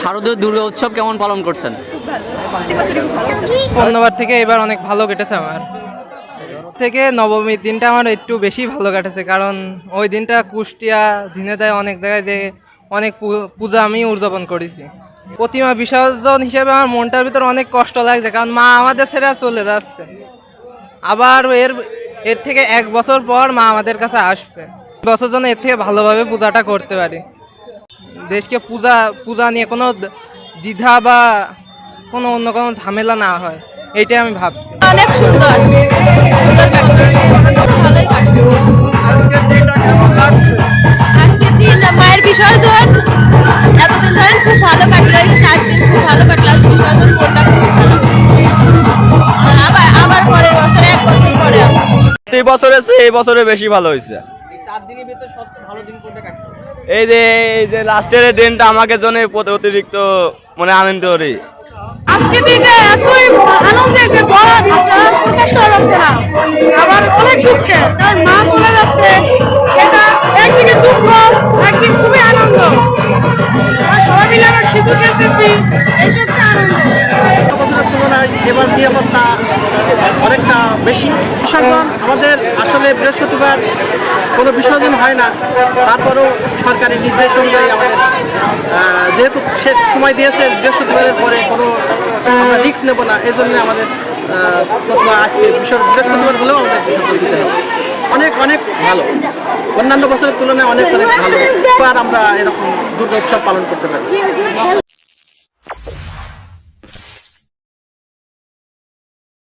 শারদীয় দুর্গা উৎসব কেমন পালন করছেন? থেকে এবার অনেক ভালো কেটেছে আমার। থেকে নবমীর দিনটা আমার একটু বেশি ভালো কাটেছে, কারণ ওই দিনটা কুষ্টিয়া ঝিনেদায় অনেক জায়গায় যে অনেক পূজা আমি উদযাপন করেছি। প্রতিমা বিসর্জন হিসেবে আমার মনটার ভিতর অনেক কষ্ট লাগছে, কারণ মা আমাদের ছেড়ে চলে যাচ্ছে। আবার এর এর থেকে এক বছর পর মা আমাদের কাছে আসবে। বছর জন্য এর থেকে ভালোভাবে পূজাটা করতে পারি। দেশকে পূজা পূজা নিয়ে কোনো দ্বিধা বা কোনো অন্য কোনো ঝামেলা না হয় এইটাই আমি ভাবছি। অনেক সুন্দর। সুন্দর কাটছে ভালোই কাটছে। আজকের দিন মায়ের বিসর্জন এতদিন ধরে খুব ভালো কাটলো এই চার দিন খুব ভালো কাটলো বিসর্জন মনটা আবার আবার পরের বছর এক বছর পরে এই বছরে চেয়ে এই বছরে বেশি ভালো হয়েছে। চার দিনের ভিতরে সবচেয়ে ভালো দিন কোনটা কাটছে এই যে এই যে লাস্টের দিনটা আমাকে জন্য অতিরিক্ত মানে আনন্দ করি। আজকে দিনটা এতই আনন্দের যে বড় ভাষা প্রকাশ করা যাচ্ছে না। আবার অনেক দুঃখে কারণ মা চলে যাচ্ছে। সেটা একদিকে দুঃখ একদিন খুবই আনন্দ। সবাই মিলে আমরা সিঁদুর খেলতেছি এবার নিরাপত্তা অনেকটা বেশি। বিসর্জন আমাদের আসলে বৃহস্পতিবার কোনো বিসর্জন হয় না। তারপরেও সরকারি নির্দেশ অনুযায়ী আমাদের যেহেতু সে সময় দিয়েছে, বৃহস্পতিবারের পরে কোনো রিস্ক নেব না। এই জন্য আমাদের প্রথমে আজকে বিসর্জন, বৃহস্পতিবার হলেও আমাদের বিসর্জন দিতে হবে। অনেক অনেক ভালো। অন্যান্য বছরের তুলনায় অনেক অনেক ভালো। আর আমরা এরকম দুর্গা উৎসব পালন করতে পারি